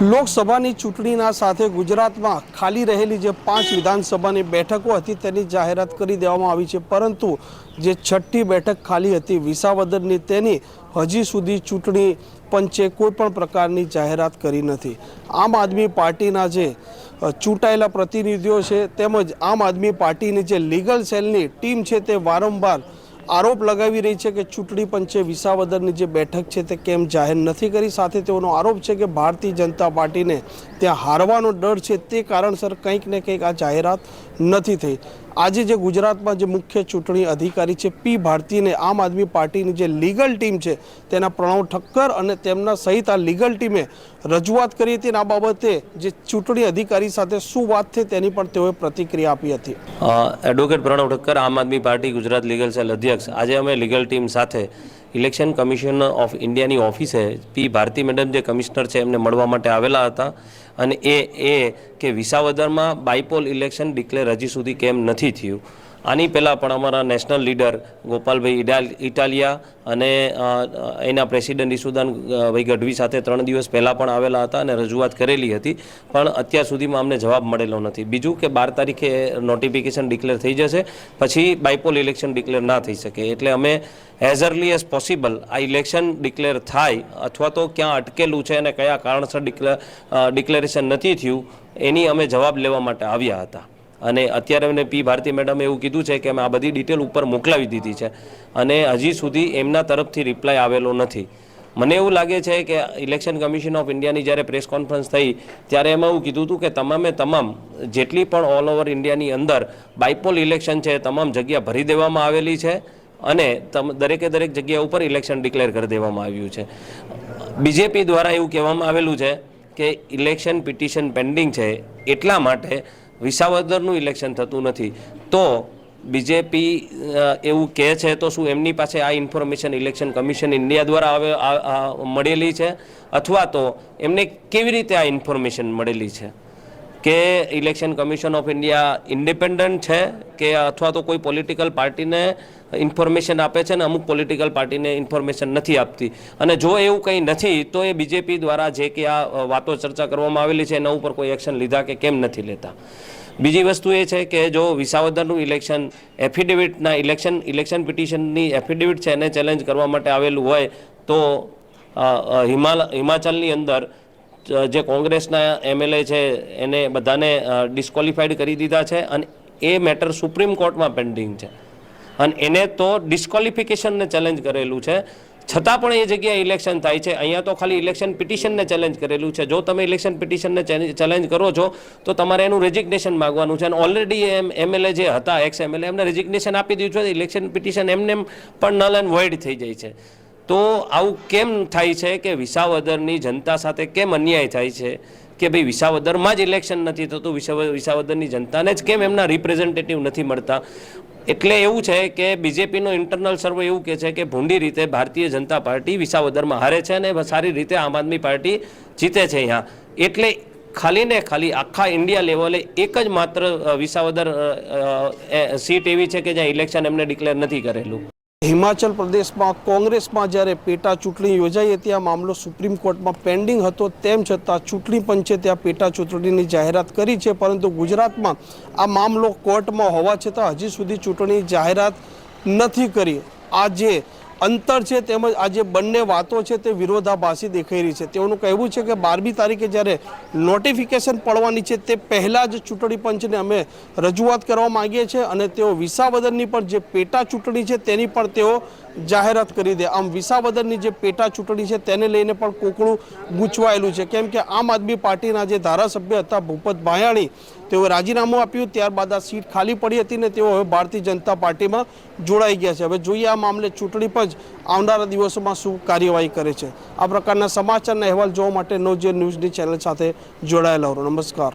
લોકસભાની ચૂંટણીના સાથે ગુજરાતમાં ખાલી રહેલી જે પાંચ વિધાનસભાની બેઠકો હતી તેની જાહેરાત કરી દેવામાં આવી છે. પરંતુ જે છઠ્ઠી બેઠક ખાલી હતી વિસાવદરની તેની હજી સુધી ચૂંટણી પંચે કોઈ પણ પ્રકારની જાહેરાત કરી નથી. આમ આદમી પાર્ટીના જે ચૂંટાયેલા પ્રતિનિધિઓ છે તેમજ આમ આદમી પાર્ટીની જે લીગલ સેલની ટીમ છે તે વારંવાર આરોપ લગાવી રહી છે કે ચૂંટણી પંચે વિસાવદરની જે બેઠક છે તે કેમ જાહેર નથી કરી? સાથે તેઓનો આરોપ છે કે ભારતીય જનતા પાર્ટીને ત્યાં હારવાનો ડર છે. તે કારણસર કંઈક ને કંઈક આ જાહેરાત નથી થઈ. આજે જે ગુજરાતમાં જે મુખ્ય ચૂંટણી અધિકારી છે પી ભારતીને આમ આદમી પાર્ટીની જે લીગલ ટીમ છે તેના પ્રણવ ઠક્કર અને તેમના સહિત આ લીગલ ટીમે રજૂઆત કરી હતી અને આ બાબતે જે ચૂંટણી અધિકારી સાથે શું વાત થઈ તેની પણ તેઓએ પ્રતિક્રિયા આપી હતી. Advocate Pranav Thakkar Aam Aadmi Party Gujarat legal cell અધ્યક્ષ. આજે અમે લીગલ ટીમ સાથે ઇલેક્શન કમિશન ઓફ ઇન્ડિયાની ઓફિસે પી ભારતી મેડમ જે કમિશનર છે એમને મળવા માટે આવેલા હતા. અને એ એ કે વિસાવદરમાં બાયપોલ ઇલેક્શન ડિક્લેર હજી સુધી કેમ નથી થયું. આની પહેલાં પણ અમારા નેશનલ લીડર ગોપાલભાઈ ઇટાલિયા અને એના પ્રેસિડેન્ટ ઈસુદાન ભાઈ ગઢવી સાથે ત્રણ દિવસ પહેલાં પણ આવેલા હતા અને રજૂઆત કરેલી હતી, પણ અત્યાર સુધીમાં અમને જવાબ મળેલો નથી. બીજું કે બાર તારીખે નોટિફિકેશન ડિક્લેર થઈ જશે, પછી બાયપોલ ઇલેક્શન ડિક્લેર ના થઈ શકે. એટલે અમે એઝ અર્લી એઝ પોસિબલ આ ઇલેક્શન ડિક્લેર થાય અથવા તો ક્યાં અટકેલું છે અને કયા કારણસર ડિક્લેર ડિક્લેરેશન નથી થયું, એની અમે જવાબ લેવા માટે આવ્યા હતા. અને અત્યારે અમને પી ભારતી મેડમે એવું કીધું છે કે અમે આ બધી ડિટેલ ઉપર મોકલાવી દીધી છે. અને હજી સુધી એમના તરફથી રિપ્લાય આવેલો નથી. મને એવું લાગે છે કે ઇલેક્શન કમિશન ઓફ ઇન્ડિયાની જ્યારે પ્રેસ કોન્ફરન્સ થઈ, ત્યારે એમાં એવું કીધું હતું કે તમામે તમામ જેટલી પણ ઓલ ઓવર ઇન્ડિયાની અંદર બાયપોલ ઇલેક્શન છે તમામ જગ્યા ભરી દેવામાં આવેલી છે અને દરેકે દરેક જગ્યા ઉપર ઇલેક્શન ડિક્લેર કરી દેવામાં આવ્યું છે. બીજેપી દ્વારા એવું કહેવામાં આવેલું છે કે ઇલેક્શન પિટિશન પેન્ડિંગ છે એટલા માટે વિસાવદરનું ઇલેક્શન થતું નથી. તો બીજેપી એવું કહે છે તો શું એમની પાસે આ ઇન્ફોર્મેશન ઇલેક્શન કમિશન ઇન્ડિયા દ્વારા હવે મળેલી છે? અથવા તો એમને કેવી રીતે આ ઇન્ફોર્મેશન મળેલી છે? કે election commission of India independent છે કે અથવા તો કોઈ પોલિટિકલ પાર્ટીને ઇન્ફોર્મેશન આપે છે ને અમુક પોલિટિકલ પાર્ટીને ઇન્ફોર્મેશન નથી આપતી? અને જો એવું કંઈ નથી, તો એ બીજેપી દ્વારા જે કે આ વાતો ચર્ચા કરવામાં આવેલી છે, એના ઉપર કોઈ એક્શન લીધા કે કેમ નથી લેતા? બીજી વસ્તુ એ છે કે જો વિસાવદરનું ઇલેક્શન, એફિડેવિટના ઇલેક્શન ઇલેક્શન પિટિશનની એફિડેવિટ છે એને ચેલેન્જ કરવા માટે આવેલું હોય, તો હિમાલ, હિમાચલની અંદર જે કોંગ્રેસના એમએલએ છે એને બધાને ડિસ્કોલિફાઈડ કરી દીધા છે અને એ મેટર સુપ્રીમ કોર્ટમાં પેન્ડિંગ છે. અને એને તો ડિસ્કોલિફિકેશનને ચેલેન્જ કરેલું છે. છતાં પણ એ જગ્યાએ ઇલેક્શન થાય છે. અહીંયા તો ખાલી ઇલેક્શન પિટિશનને ચેલેન્જ કરેલું છે. જો તમે ઇલેક્શન પિટિશનને ચેલેન્જ કરો છો, તો તમારે એનું રેઝિગ્નેશન માગવાનું છે. અને ઓલરેડી એમ એમએલએ જે હતા એક્સ એમએલએ એમને રેઝિગ્નેશન આપી દીધું છે. ઇલેક્શન પિટિશન એમને એમ પણ નલ એન્ડ વોઇડ થઈ જાય છે. તો આવું કેમ થાય છે કે વિસાવદરની જનતા સાથે કેમ અન્યાય થાય છે? કે ભાઈ વિસાવદરમાં જ ઇલેક્શન નથી થતું, વિસાવ, વિસાવદરની જનતાને જ કેમ એમના રિપ્રેઝેન્ટેટિવ નથી મળતા? એટલે એવું છે કે બીજેપીનો ઇન્ટરનલ સર્વે એવું કહે છે કે ભૂંડી રીતે ભારતીય જનતા પાર્ટી વિસાવદરમાં હારે છે અને સારી રીતે આમ આદમી પાર્ટી જીતે છે અહીંયા. એટલે ખાલી ને ખાલી આખા ઇન્ડિયા લેવલે એક જ માત્ર વિસાવદર સીટ એવી છે કે જ્યાં ઇલેક્શન એમને ડિક્લેર નથી કરેલું. હિમાચલ પ્રદેશમાં કોંગ્રેસમાં જ્યારે પેટા ચૂંટણી યોજાઈ હતી, આ મામલો સુપ્રીમ કોર્ટમાં પેન્ડિંગ હતો. તેમ છતાં ચૂંટણી પંચે ત્યાં પેટા ચૂંટણીની જાહેરાત કરી છે, પરંતુ ગુજરાતમાં આ મામલો કોર્ટમાં હોવા છતાં હજી સુધી ચૂંટણી જાહેરાત નથી કરી. આ જે અંતર છે તેમજ આ જે બંને વાતો છે તે વિરોધાભાસી દેખાઈ રહી છે. તેઓનું કહેવું છે કે બારમી તારીખે જ્યારે નોટિફિકેશન પડવાની છે તે પહેલાં જ ચૂંટણી પંચને અમે રજૂઆત કરવા માંગીએ છીએ અને તેઓ વિસાવદરની પણ જે પેટા ચૂંટણી છે તેની પણ તેઓ જાહેરાત કરી દે. આમ વિસાવદરની જે પેટા ચૂંટણી છે તેને લઈને પણ કોકડું ગૂંચવાયેલું છે. કેમ કે આમ આદમી પાર્ટીના જે ધારાસભ્ય હતા ભૂપત ભાયાણી તેઓએ રાજીનામું આપ્યું, ત્યારબાદ આ સીટ ખાલી પડી હતી ને તેઓ હવે ભારતીય જનતા પાર્ટીમાં જોડાઈ ગયા છે. હવે જોઈએ આ મામલે ચૂંટણી પંચ આવનારા દિવસોમાં શું કાર્યવાહી કરે છે. આ પ્રકારના સમાચારના અહેવાલ જોવા માટે નવજીવન ન્યૂઝની ચેનલ સાથે જોડાયેલા રહો. નમસ્કાર.